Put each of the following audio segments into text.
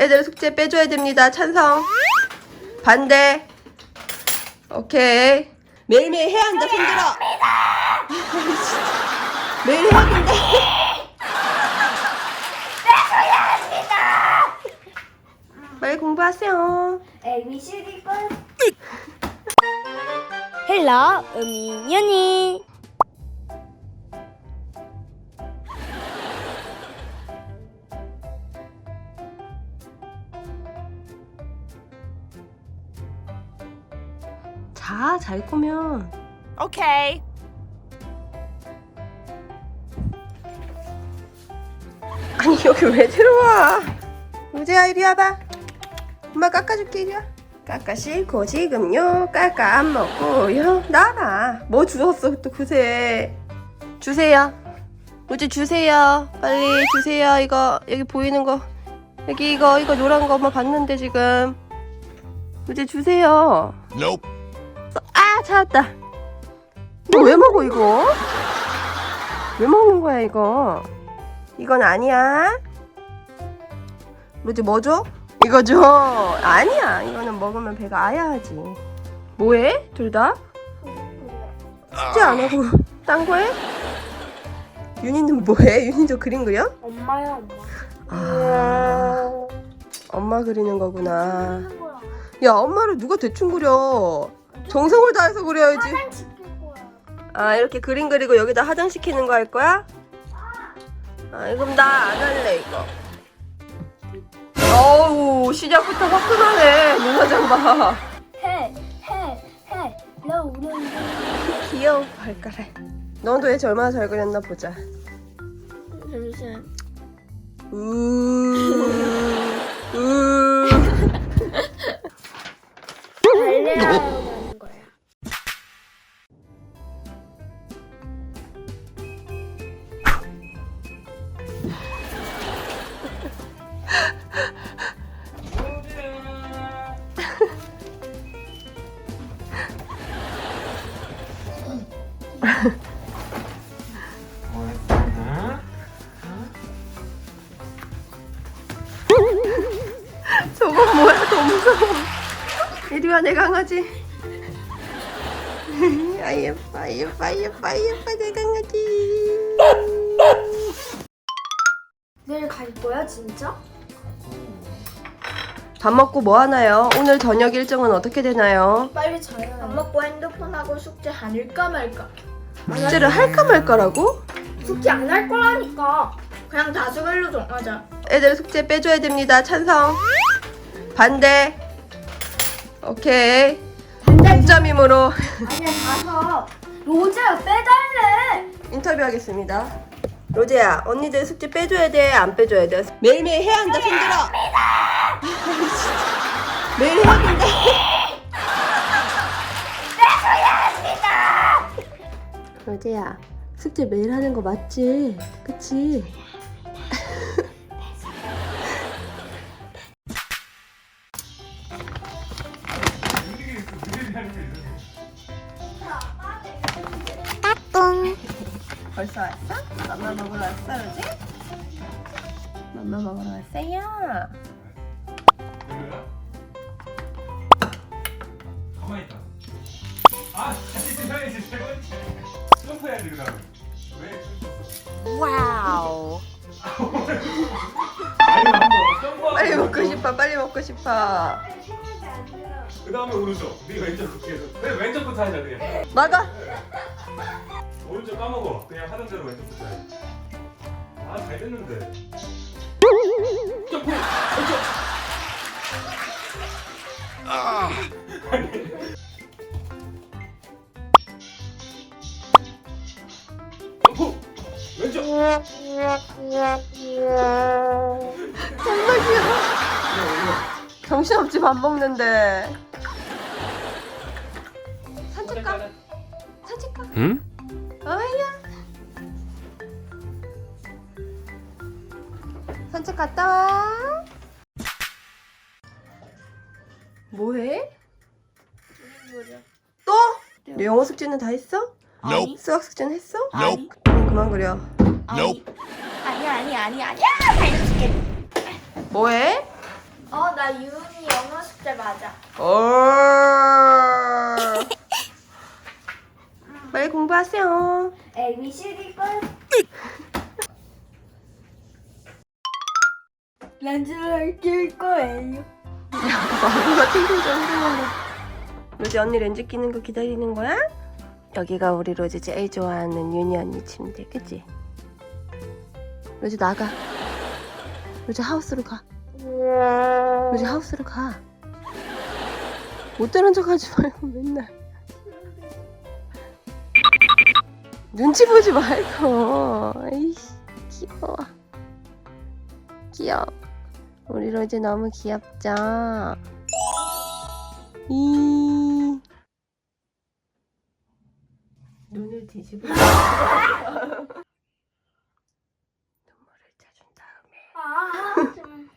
애들 숙제 빼줘야 됩니다. 찬성. 반대. 오케이. 매일매일 해야 한다, 손들어. 매일 해야 된다. 빨리 공부하세요. ABCD 걸. 헬로 음이윤이. 자, 잘 거면. Okay. 아니, 여기 왜 들어와? 우재야, 이리 와봐. 엄마 깎아줄게, 이리 와. 깎아 씻고 지금요. 깎아 안 먹고요. 나와봐. 뭐 주웠어, 또 그새. 주세요. 우재 주세요. 빨리 주세요. 이거, 여기 보이는 거. 여기 이거, 이거 노란 거 엄마 봤는데 지금. 우재 주세요. Nope. 아 찾았다 너 왜 먹어 이거? 왜 먹는 거야 이거? 이건 아니야 로제 뭐 줘? 이거 줘 아니야 이거는 먹으면 배가 아야하지 뭐해? 둘 다? 숙제 안 하고 딴 거 해? 윤희는 뭐해? 윤희도 그림 그려? 엄마야 엄마. 아 엄마 그리는 거구나 야 엄마를 누가 대충 그려 정성을 다해서 그려야지 화장 시킬 거야. 아 이렇게 그림 그리고 여기다 화장시키는 거 할 거야? 아 그럼 나 안 할래 이거 어우 시작부터 화끈하네 눈화장 봐 해 해해로 음. 귀여워 발가락 너도 얘 얼마나 잘 그렸나 보자 잠시만. 우 우 저건 뭐야 더 무서워 이리 와 내 강아지 아 예뻐 예뻐 예뻐 예뻐 내 강아지 내일 갈 거야 진짜? 밥 먹고 뭐 하나요? 오늘 저녁 일정은 어떻게 되나요? 빨리 자요. 밥 먹고 핸드폰 하고 숙제 할까 말까. 숙제를 할까 말까라고? 숙제 안 할 거라니까. 그냥 다수결로 정하자. 애들 숙제 빼줘야 됩니다. 찬성. 반대. 오케이. 동점임으로 아니야 다섯. 로제야 빼달래. 인터뷰하겠습니다. 로제야, 언니들 숙제 빼줘야 돼? 안 빼줘야 돼? 매일매일 해야 한다. 손들어. 매일 해야 된다. 로제야, 숙제 매일 하는 거 맞지? 그치? 벌써 왔어? 맘마 먹으러 왔어, 로제? 맘마 먹으러 왔어요. 먹고 싶어. 그 다음에 오른쪽. 네 왼쪽 계속. 네 왼쪽부터 하자 그냥. 먹어. 오른쪽 까먹어. 그냥 하던 대로 왼쪽부터 해. 아, 잘 됐는데. 점프. 왼쪽. 점프. 왼쪽. 존나 귀여워. 정신없지 밥 먹는데. 산책 가. 산책 가. 응? 어이야. 산책 갔다 와. 뭐해? 또? 너 영어 숙제는 다 했어? Nope. 수학 숙제는 했어? Nope. 그럼 그만 그려. Nope. 아니야 아니야 아니야 아니야. 뭐해? 나 유은이 영어 숙제 맞아. 오. 빨리 공부하세요. ABCD 걸. 렌즈를 낄 거예요. 누가 좀 흔들려. 로지 언니 렌즈 끼는 거 기다리는 거야? 여기가 우리 로지 제일 좋아하는 윤희 언니 침대, 그치? 로지 나가. 로지 하우스로 가. 로지 하우스로 가. 못 들은 척 하지 말고 맨날. 눈치 보지 말고. 에이씨, 귀여워. 귀여워. 우리 로즈 너무 귀엽죠? 이 눈을 뒤집어 눈물을 짜준 다음에 아, 좀.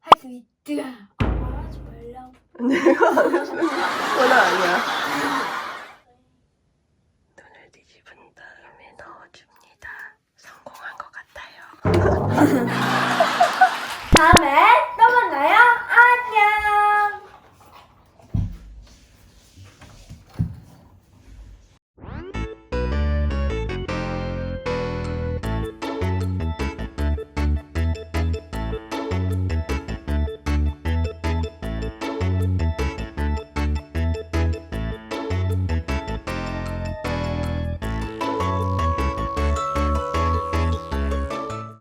할수 있다. 아, 말하지 말라고. 내가 안 하는 건